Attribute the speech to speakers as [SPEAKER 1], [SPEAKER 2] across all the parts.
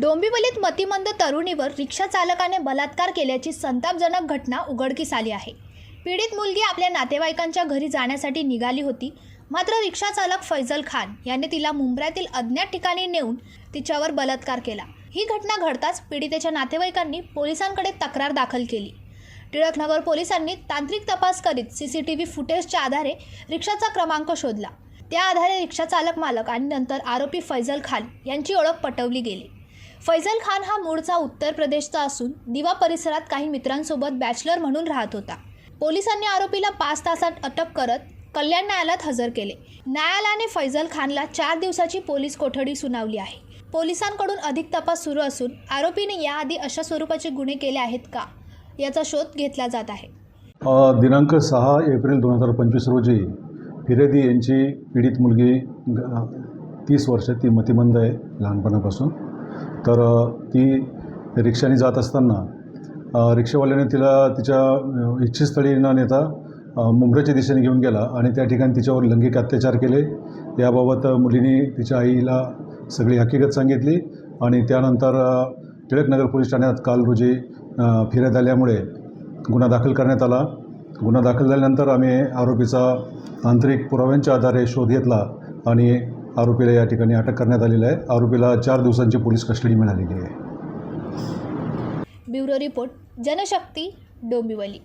[SPEAKER 1] डोंबिवलीत मतिमंद तरुणीवर रिक्षा चालकाने बलात्कार केल्याची संतापजनक घटना उघडकीस आली आहे. पीडित मुलगी आपल्या नातेवाईकांच्या घरी जाण्यासाठी निघाली होती. मात्र रिक्षा चालक फैजल खान याने तिला मुंब्र्यातील अज्ञात ठिकाणी नेऊन तिच्यावर बलात्कार केला. ही घटना घडताच पीडितेच्या नातेवाईकांनी पोलिसांकडे तक्रार दाखल केली. टिळकनगर पोलिसांनी तांत्रिक तपास करीत सी सी टी व्ही फुटेजच्या आधारे रिक्षाचा क्रमांक शोधला. त्या आधारे रिक्षा चालक मालक आणि नंतर आरोपी फैजल खान यांची ओळख पटवली गेली. फैजल खान हा मूळचा उत्तर प्रदेशचा असून दिवा परिसरात काही मित्रांसोबत बॅचलर म्हणून राहत होता. पोलिसांनी आरोपीला पाच तासात अटक करत कल्याण न्यायालयात हजर केले. न्यायालयाने फैजल खानला चार दिवसाची पोलीस कोठडी सुनावली आहे. पोलिसांकडून अधिक तपास सुरू असून आरोपीने याआधी अशा स्वरूपाचे गुन्हे केले आहेत का याचा शोध घेतला जात आहे.
[SPEAKER 2] दिनांक सहा एप्रिल दोन हजार पंचवीस रोजी फिरेदी यांची पीडित मुलगी तीस वर्ष ती मतिमंद आहे लहानपणापासून. तर ती रिक्षाने जात असताना रिक्षावाल्याने तिला तिच्या इच्छितस्थळी न नेता मुंबईच्या दिशेने घेऊन गेला आणि त्या ठिकाणी तिच्यावर लैंगिक अत्याचार केले. याबाबत मुलीने तिच्या आईला सगळी हकीकत सांगितली आणि त्यानंतर टिळकनगर पोलीस ठाण्यात काल रोजी फिर्याद आल्यामुळे गुन्हा दाखल करण्यात आला. गुन्हा दाखल झाल्यानंतर आम्ही आरोपीचा तांत्रिक पुराव्यांच्या आधारे शोध घेतला आणि आरोपीला या ठिकाणी अटक करण्यात आलेलं आहे. आरोपीला चार दिवसांची पोलीस कस्टडी मिळालेली आहे.
[SPEAKER 1] Bureau report Janshakti Dombivli.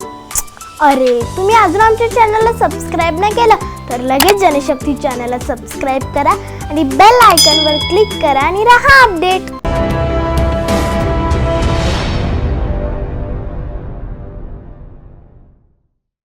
[SPEAKER 3] अरे तुम्ही अजून आमच्या चॅनलला सबस्क्राईब नाही केलं तर लगेच जनशक्ती चॅनलला सबस्क्राईब करा आणि बेल आयकॉनवर क्लिक करा आणि राहा अपडेट